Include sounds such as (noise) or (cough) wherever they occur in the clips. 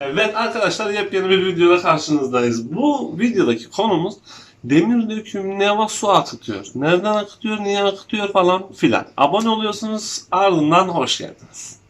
Evet arkadaşlar yepyeni bir videoda karşınızdayız. Bu videodaki konumuz demir döküm neva su akıtıyor. Nereden akıtıyor, niye akıtıyor falan filan. Abone oluyorsunuz ardından hoş geldiniz.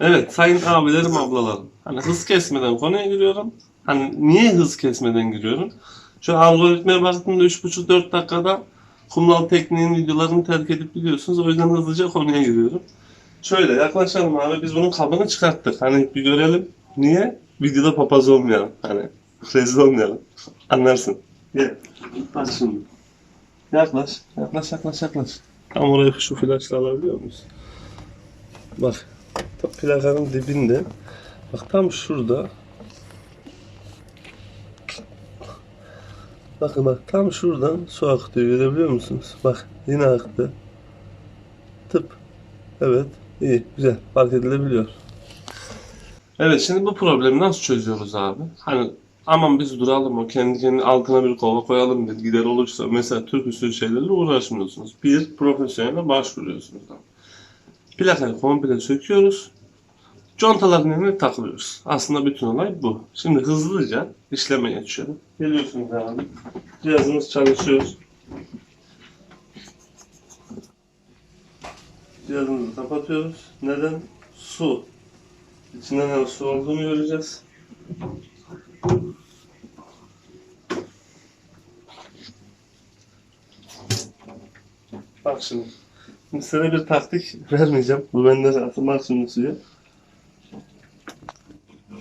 Evet sayın abilerim ablalarım. Hani hız kesmeden konuya giriyorum. Hani niye hız kesmeden giriyorum? Şu algoritmaya baktığımda 3,5-4 dakikada kumral tekniğin videolarını terk edip gidiyorsunuz. O yüzden hızlıca konuya giriyorum. Şöyle yaklaşalım abi. Biz bunun kabını çıkarttık. Hani bir görelim. Niye? Videoda papaz olmayalım. Hani rezil olmayalım. Anlarsın. Gel. Bak şimdi. Yaklaş. Yaklaş yaklaş yaklaş. Tam oraya şu flaşla alabiliyor musun? Bak. Plakanın dibinde. Bak tam şurada. Bakın bak tam şuradan su akıtıyor görebiliyor musunuz? Bak yine aktı. Tıp. Evet. iyi güzel. Fark edilebiliyor. Evet şimdi bu problemi nasıl çözüyoruz abi? Hani aman biz duralım o kendi kendine altına bir kova koyalım dedi. Gider olursa mesela Türk usulü şeylerle uğraşmıyorsunuz. Bir profesyonele başvuruyorsunuz. Plakayı komple söküyoruz. Contaların yerine takılıyoruz. Aslında bütün olay bu. Şimdi hızlıca işleme geçiyorum. Geliyorsunuz abi. Cihazımız çalışıyor. Cihazımızı kapatıyoruz. Neden? Su. İçinden hem su olduğunu göreceğiz. Bak şimdi. Şimdi sana bir taktik (laughs) vermeyeceğim. Bu bende atılmak şimdi suya.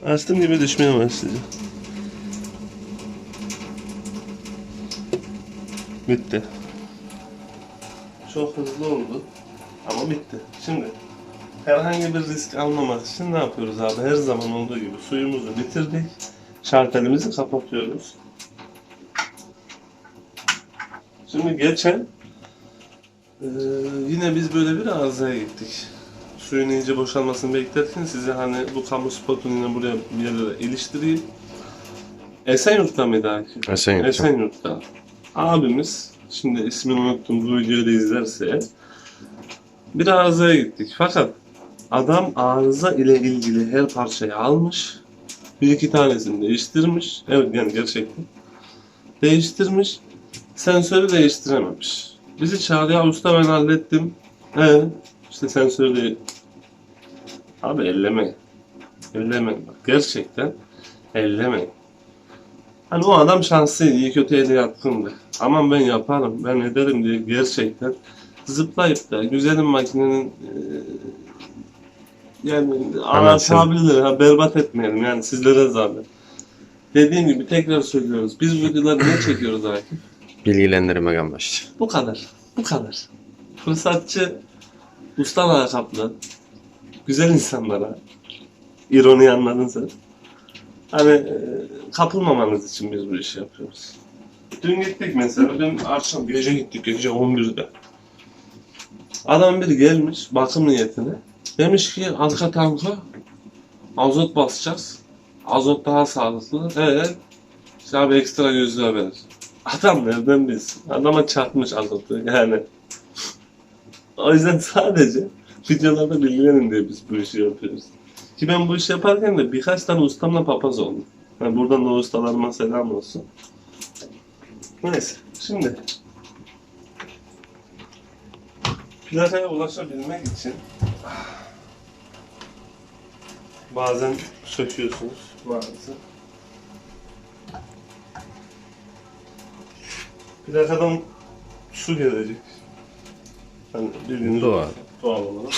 Açtığım gibi düşmeye başlayacak. Bitti. Çok hızlı oldu. Ama bitti. Şimdi herhangi bir risk almamak için ne yapıyoruz abi? Her zaman olduğu gibi suyumuzu bitirdik. Şartelimizi kapatıyoruz. Şimdi geçen eee, yine biz böyle bir arızaya gittik. Suyun iyice boşalmasını beklerken size hani bu kamu spotunu yine buraya bir yerlere iliştireyim. Esenyurt'ta mıydı Akif? Esenyurt. Esenyurt'ta. Abimiz, şimdi ismini unuttum bu videoyu da izlerse bir arızaya gittik. Fakat adam arıza ile ilgili her parçayı almış. Bir iki tanesini değiştirmiş. Evet yani gerçekten. Değiştirmiş. Sensörü değiştirememiş. Bizi çağırıyor usta ben hallettim. He, işte sensörü de... Abi elleme. Elleme. Bak gerçekten elleme. Hani o adam şanslıydı, iyi kötü ele yatkındı. Aman ben yaparım, ben ederim diye gerçekten zıplayıp da güzelim makinenin eee, yani anlatabilir, ha, berbat etmeyelim yani sizlere zahmet. Dediğim gibi tekrar söylüyoruz. Biz bu videoları niye çekiyoruz Akif? Bilgilendirmek amaçlı. Bu kadar. Bu kadar. Fırsatçı, usta lakaplı, güzel insanlara, ironi anladın sen. Hani e, kapılmamanız için biz bu işi yapıyoruz. Dün gittik mesela, dün akşam gece gittik, gece 11'de. Adam biri gelmiş bakım niyetine. Demiş ki arka tanka azot basacağız. Azot daha sağlıklı. Evet. İşte abi ekstra yüzlüğe verir. Adam nereden bilsin? Adama çarpmış azotu yani. (laughs) o yüzden sadece videolarda bilgilenin diye biz bu işi yapıyoruz. Ki ben bu işi yaparken de birkaç tane ustamla papaz oldum. Yani buradan da ustalarıma selam olsun. Neyse şimdi plakaya ulaşabilmek için bazen söküyorsunuz bazen Plakadan su gelecek. Hani bildiğiniz Doğal. Doğal olarak.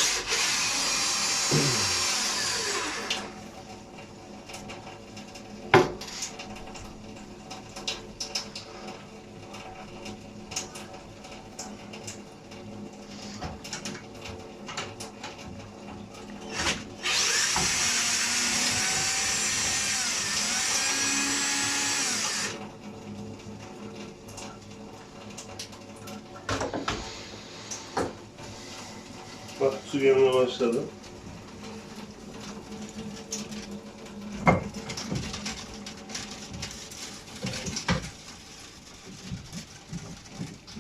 süryana başladım.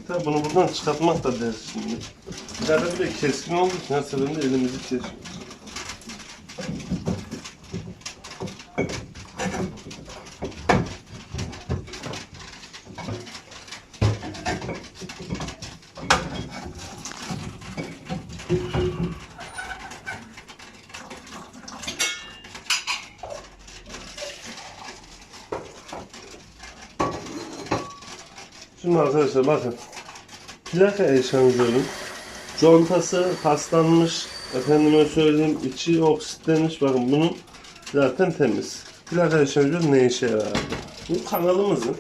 Tabii bunu buradan çıkartmak da deriz şimdi. İleride bile keskin olduğu için her seferinde elimizi kesiyoruz. Şimdi arkadaşlar bakın. Plaka eşanjörün contası paslanmış. Efendime söyleyeyim içi oksitlenmiş. Bakın bunun zaten temiz. Plaka eşanjör ne işe yarar? Bu kanalımızın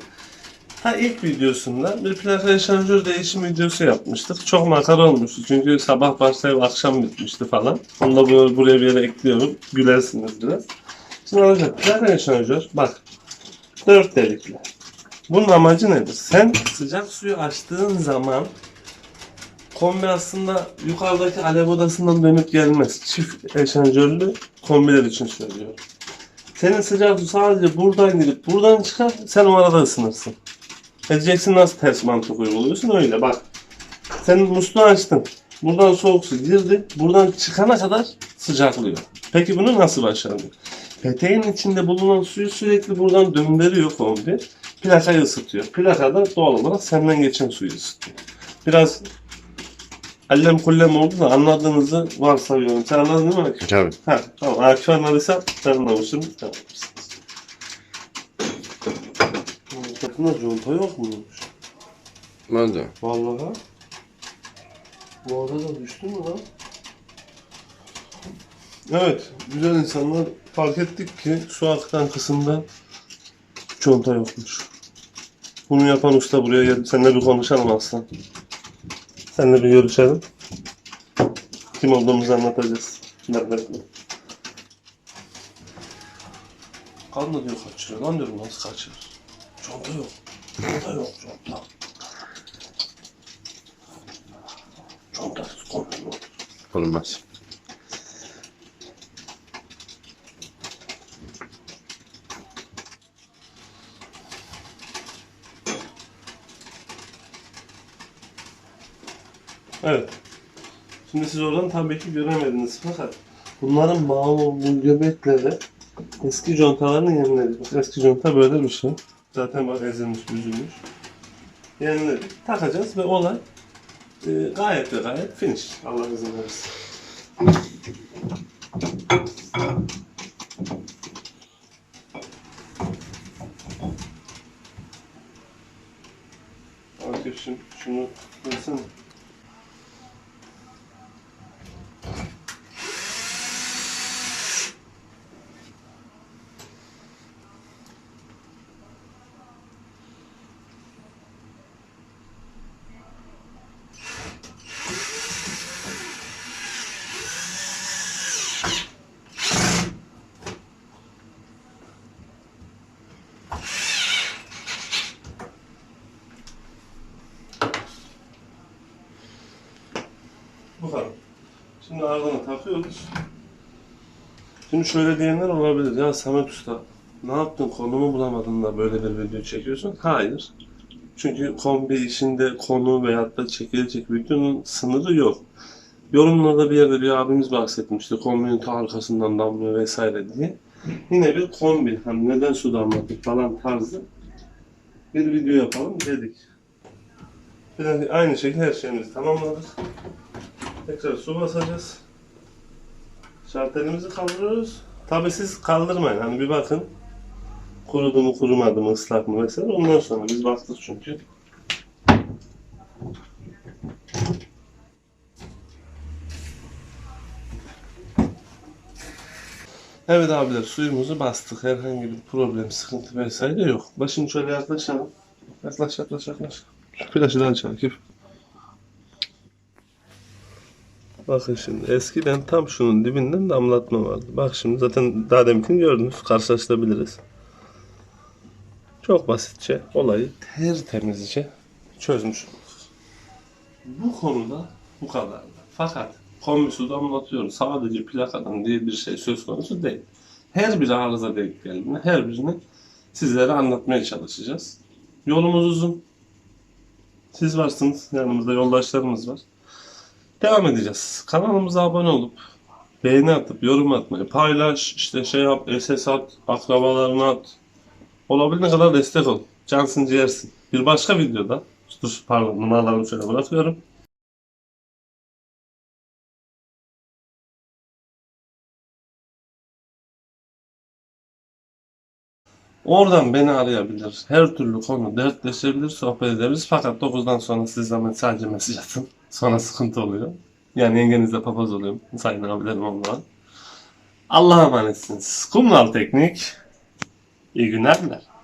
ha ilk videosunda bir plaka eşanjör değişim videosu yapmıştık. Çok makara olmuştu çünkü sabah başlayıp akşam bitmişti falan. Onu da bu- buraya bir yere ekliyorum. Gülersiniz biraz. Şimdi arkadaşlar plaka eşanjör bak dört delikli. Bunun amacı nedir? Sen sıcak suyu açtığın zaman kombi aslında yukarıdaki alev odasından dönüp gelmez. Çift eşanjörlü kombiler için söylüyorum. Senin sıcak su sadece buradan girip buradan çıkar, sen o arada ısınırsın. Edeceksin nasıl ters mantık uyguluyorsun öyle bak. Sen musluğu açtın. Buradan soğuk su girdi. Buradan çıkana kadar sıcaklıyor. Peki bunu nasıl başardın? Peteğin içinde bulunan suyu sürekli buradan döndürüyor kombi plakayı ısıtıyor. Plaka da doğal olarak senden geçen suyu ısıtıyor. Biraz allem kullem oldu da anladığınızı varsayıyorum. Sen anladın değil mi Akif? Tabii. Ha, tamam. Akif anladıysa ben anlamışım. Tamam. Takımda conta yok muymuş? Oldu. Vallahi. Bu arada düştü mü lan? Evet, güzel insanlar fark ettik ki su akıtan kısımda conta yokmuş. Bunu yapan usta buraya geldi. Seninle bir konuşalım aslan. Seninle bir görüşelim. Kim olduğumuzu anlatacağız. Nerede? Kan da diyor kaçırıyor. Lan diyorum nasıl kaçırır? Conta yok. Conta yok conta. Contasız kombi Evet. Şimdi siz oradan tabii ki göremediniz fakat bunların mavi olduğu göbekleri eski contaların yenileri. Bak eski conta böyle bir şey. Zaten bak ezilmiş, büzülmüş. Yenileri takacağız ve olay e, gayet ve gayet finish. Allah izin verirse. Akif'cim şunu versene. Bu kadar. Şimdi ardına takıyoruz. Şimdi şöyle diyenler olabilir. Ya Samet Usta ne yaptın konumu bulamadın da böyle bir video çekiyorsun? Hayır. Çünkü kombi işinde konu veyahut da çekilecek videonun sınırı yok. Yorumlarda bir yerde bir abimiz bahsetmişti. Kombinin ta arkasından damlıyor vesaire diye. Yine bir kombi. Hani neden su damladık falan tarzı bir video yapalım dedik. Aynı şekilde her şeyimizi tamamladık. Tekrar su basacağız. Şartelimizi kaldırıyoruz. Tabi siz kaldırmayın. Hani bir bakın. Kurudu mu kurumadı mı ıslak mı vesaire. Ondan sonra biz baktık çünkü. Evet abiler suyumuzu bastık. Herhangi bir problem, sıkıntı vesaire yok. Başını şöyle yaklaşalım. Yaklaş yaklaş yaklaş. Flaşı da aç Akif. Bakın şimdi eskiden tam şunun dibinden damlatma vardı. Bak şimdi zaten daha deminkini gördünüz. Karşılaştırabiliriz. Çok basitçe olayı tertemizce çözmüş. Bu konuda bu kadardı. Fakat kombi su damlatıyoruz. Sadece plakadan diye bir şey söz konusu değil. Her bir arıza denk geldiğinde her birini sizlere anlatmaya çalışacağız. Yolumuz uzun. Siz varsınız. Yanımızda yoldaşlarımız var. Devam edeceğiz. Kanalımıza abone olup beğeni atıp yorum atmayı paylaş işte şey yap SS at akrabalarına at olabildiğine kadar destek ol. Cansın ciğersin. Bir başka videoda dur pardon numaralarımı şöyle bırakıyorum. Oradan beni arayabilir. Her türlü konu dertleşebilir, sohbet edebiliriz. Fakat 9'dan sonra siz zaman sadece mesaj atın. Sonra sıkıntı oluyor. Yani yengenizle papaz oluyorum. Sayın abilerim onunla. Allah'a emanetsiniz. Kumral Teknik. İyi günler dilerim.